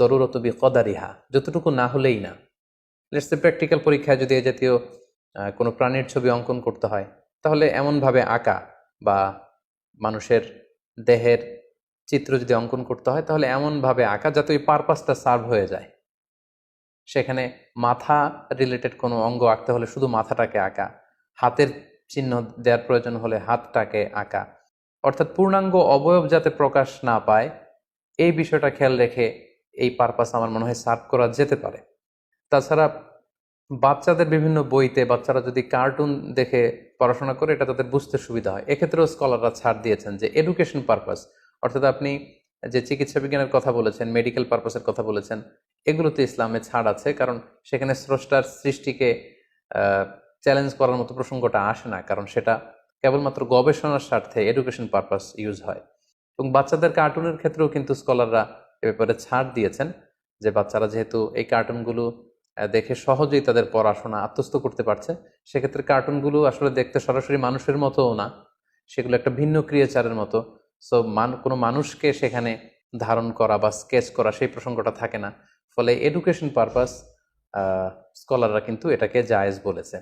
দরুরত B কদারিহা যতটুকু না হলেই না। লেটস প্র্যাকটিক্যাল পরীক্ষায় যদি এ জাতীয় কোনো প্রাণীর ছবি অঙ্কন করতে হয়, তাহলে এমনভাবে আঁকা বা মানুষের দেহের চিত্র যদি অঙ্কন করতে হয়, তাহলে এমনভাবে আঁকা যাতে ওই পারপাসটা সার্ভ হয়ে যায়। সেখানে মাথা রিলেটেড কোনো অঙ্গ আঁকতে হলে শুধু মাথাটাকে আঁকা, হাতের চিহ্ন দেওয়ার প্রয়োজন হলে হাতটাকে আঁকা। অর্থাৎ পূর্ণাঙ্গ অবয়ব যাতে প্রকাশ না পায়, এই বিষয়টা খেয়াল রেখে এই পারপাস আমার মনে হয় সার্ভ করা যেতে পারে। তাছাড়া বাচ্চাদের বিভিন্ন বইতে বাচ্চারা যদি কার্টুন দেখে পড়াশোনা করে এটা তাদের বুঝতে সুবিধা হয়। এক্ষেত্রেও স্কলাররা ছাড় দিয়েছেন যে এডুকেশন পারপাস অর্থাৎ আপনি যে চিকিৎসা বিজ্ঞানের কথা বলেছেন মেডিকেল পারপাসের কথা বলেছেন, এগুলোতে ইসলামে ছাড় আছে কারণ সেখানে স্রষ্টার সৃষ্টিকে চ্যালেঞ্জ করার মতো প্রসঙ্গটা আসে না কারণ সেটা কেবলমাত্র গবেষণার স্বার্থে এডুকেশন পারপাস ইউজ হয়। এবং বাচ্চাদের কার্টুনের ক্ষেত্রেও কিন্তু স্কলাররা এ ব্যাপারে ছাড় দিয়েছেন যে বাচ্চারা যেহেতু এই কার্টুনগুলো দেখে সহজেই তাদের পড়াশোনা আত্মস্থ করতে পারছে, সেক্ষেত্রে কার্টুনগুলো আসলে দেখতে সরাসরি মানুষের মতোও না। সেগুলো একটা ভিন্ন ক্রিয়েচারের মতো। সো মান, কোনো মানুষকে সেখানে ধারণ করা বা স্কেচ করা সেই প্রসঙ্গটা থাকে না। ফলে এডুকেশন পারপাস স্কলাররা কিন্তু এটাকে জায়েজ বলেছে।